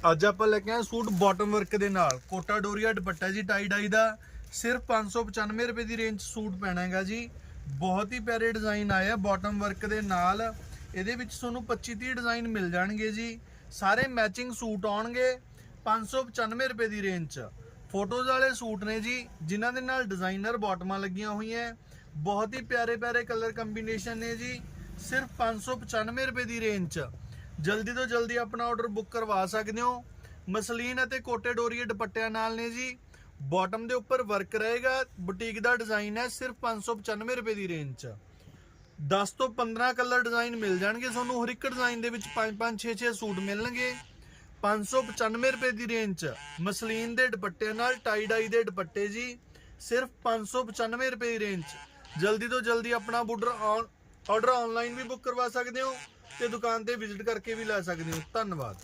ਅੱਜ ਆਪਾਂ ਲੈ ਕੇ ਆਏ ਸੂਟ ਬਾਟਮ ਵਰਕ ਦੇ ਨਾਲ। ਕੋਟਾ ਡੋਰੀਆ ਦੁਪੱਟਾ ਜੀ ਟਾਈ ਡਾਈ ਦਾ। ਸਿਰਫ 595 ਰੁਪਏ ਦੀ ਰੇਂਜ 'ਚ ਸੂਟ ਪੈਣਾ ਹੈਗਾ ਜੀ। ਬਹੁਤ ਹੀ ਪਿਆਰੇ ਡਿਜ਼ਾਈਨ ਆਏ ਆ ਬਾਟਮ ਵਰਕ ਦੇ ਨਾਲ। ਇਹਦੇ ਵਿੱਚ ਤੁਹਾਨੂੰ 25 30 ਡਿਜ਼ਾਈਨ ਮਿਲ ਜਾਣਗੇ ਜੀ। ਸਾਰੇ ਮੈਚਿੰਗ ਸੂਟ ਆਉਣਗੇ 595 ਰੁਪਏ ਦੀ ਰੇਂਜ 'ਚ। ਫੋਟੋਜ਼ ਵਾਲੇ ਸੂਟ ਨੇ ਜੀ, ਜਿਨ੍ਹਾਂ ਦੇ ਨਾਲ ਡਿਜ਼ਾਈਨਰ ਬਾਟਮਾਂ ਲੱਗੀਆਂ ਹੋਈਆਂ। ਬਹੁਤ ਹੀ ਪਿਆਰੇ ਪਿਆਰੇ ਕਲਰ ਕੰਬੀਨੇਸ਼ਨ ਨੇ ਜੀ। ਸਿਰਫ 595 ਰੁਪਏ ਦੀ ਰੇਂਜ 'ਚ। ਜਲਦੀ ਤੋਂ ਜਲਦੀ ਆਪਣਾ ਆਰਡਰ ਬੁੱਕ ਕਰਵਾ ਸਕਦੇ ਹੋ। ਮਸਲੀਨ ਅਤੇ ਕੋਟੇ ਡੋਰੀਏ ਦੁਪੱਟਿਆਂ ਨਾਲ ਨੇ ਜੀ। ਬਾਟਮ ਦੇ ਉੱਪਰ ਵਰਕ ਰਹੇਗਾ। ਬੁਟੀਕ ਦਾ ਡਿਜ਼ਾਈਨ ਹੈ ਸਿਰਫ 595 ਰੁਪਏ ਦੀ ਰੇਂਜ 'ਚ। 10 ਤੋਂ 15 ਕਲਰ ਡਿਜ਼ਾਈਨ ਮਿਲ ਜਾਣਗੇ ਤੁਹਾਨੂੰ। ਹਰ ਇੱਕ ਡਿਜ਼ਾਈਨ ਦੇ ਵਿੱਚ 5-5 6-6 ਸੂਟ ਮਿਲਣਗੇ। 595 ਰੁਪਏ ਦੀ ਰੇਂਜ 'ਚ। ਮਸਲੀਨ ਦੇ ਦੁਪੱਟਿਆਂ ਨਾਲ ਟਾਈ ਡਾਈ ਦੇ ਦੁਪੱਟੇ ਜੀ। ਸਿਰਫ 595 ਰੁਪਏ ਦੀ ਰੇਂਜ 'ਚ। ਜਲਦੀ ਤੋਂ ਜਲਦੀ ਆਪਣਾ ਬੁੱਡਰ ਆਰਡਰ ਆਨਲਾਈਨ ਵੀ ਬੁੱਕ ਕਰਵਾ ਸਕਦੇ ਹੋ ਤੇ ਦੁਕਾਨ ਤੇ ਵਿਜ਼ਿਟ ਕਰਕੇ ਵੀ ਲੈ ਸਕਦੇ ਹੋ। ਧੰਨਵਾਦ।